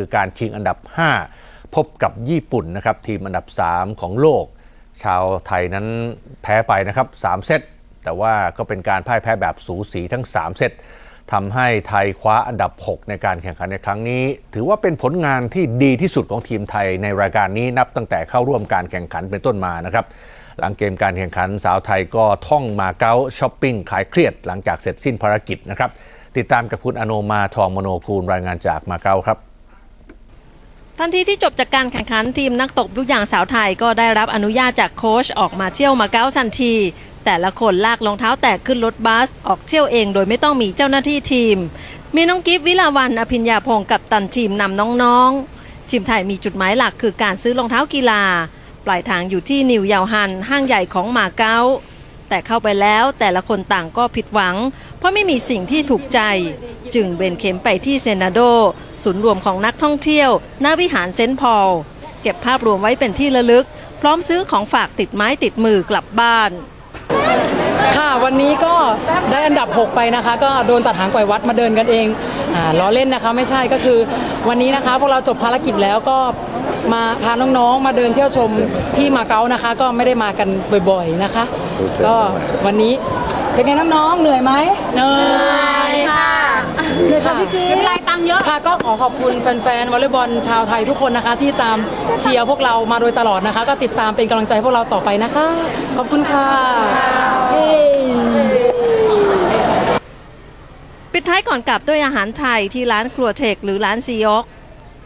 คือการชิงอันดับ 5 พบกับญี่ปุ่นนะครับทีมอันดับ 3 ของโลก ชาวไทยนั้นแพ้ไปนะครับ 3 เซตแต่ว่าก็เป็นการพ่ายแพ้แบบสูสีทั้ง 3 เซตทำให้ไทยคว้าอันดับ 6 ในการแข่งขันในครั้งนี้ ถือว่าเป็นผลงานที่ดีที่สุดของทีมไทยในรายการนี้นับตั้งแต่เข้าร่วมการแข่งขันเป็นต้นมานะครับหลังเกมการแข่งขันสาวไทยก็ท่องมาเก๊าช้อปปิ้งขายเครียดหลังจากเสร็จสิ้นภารกิจนะครับติดตามกับคุณอโนมาทองมโนคูลรายงานจากมาเก๊าครับ ทันทีที่จบจากการแข่งขันทีมนักตบลูกยางสาวไทยก็ได้รับอนุญาตจากโค้ชออกมาเที่ยวมาเก๊าทันที แต่ละคนลากรองเท้าแตกขึ้นรถบัส ออกเที่ยวเองโดยไม่ต้องมีเจ้าหน้าที่ทีม มีน้องกิฟวิลาวันอภิญญาพงศ์กับตันทีมนำน้องๆ ทีมไทยมีจุดหมายหลักคือการซื้อรองเท้ากีฬา ปลายทางอยู่ที่นิวยาวฮันห้างใหญ่ของมาเก๊า แต่เข้าไปแล้วแต่ละคนต่างก็ผิดหวัง เพราะไม่มีสิ่งที่ถูกใจ จึงเบนเข็มไปที่เซนาโด ศูนย์รวมของนักท่องเที่ยวหน้าวิหารเซนต์พอล เก็บภาพรวมไว้เป็นที่ระลึก พร้อมซื้อของฝากติดไม้ติดมือกลับบ้านค่ะวันนี้ก็ได้อันดับ 6 ไปนะคะ ก็โดนตัดหางปล่อยวัดมาเดินกันเองอ่าล้อเล่นนะคะไม่ใช่ก็คือ วันนี้นะคะพวกเราจบภารกิจแล้วก็ มาพาน้องๆ มาเดินเที่ยวชมที่มาเก๊านะคะ ก็ไม่ได้มากันบ่อยๆนะคะ ก็วันนี้เป็นไงน้องๆเหนื่อยไหมเหนื่อยค่ะเหนื่อยค่ะพี่กิ๊ไม่เป็นไรตังเยอะค่ะก็ขอขอบคุณแฟนๆวอลเลย์บอลชาวไทยทุกคนนะคะ ที่ตามเชียร์พวกเรามาโดยตลอดนะคะ ก็ติดตามเป็นกำลังใจพวกเราต่อไปนะคะ ขอบคุณค่ะเย้ปิดท้ายก่อนกลับด้วยอาหารไทยที่ร้านครัวเทคหรือร้านซียก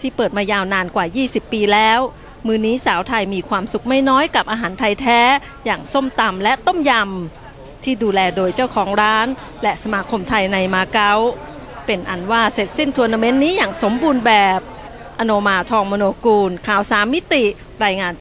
ที่เปิดมายาวนานกว่า 20 ปีแล้ว มือนี้สาวไทยมีความสุขไม่น้อยกับอาหารไทยแท้ อย่างส้มตำและต้มยำ ที่ดูแลโดยเจ้าของร้าน และสมาคมไทยในมาเก๊าเป็นอันว่าเสร็จสิ้นทัวร์นาเมนต์นี้อย่างสมบูรณ์แบบ อโนมาทองมโนกูล ข่าวสามมิติ รายงาน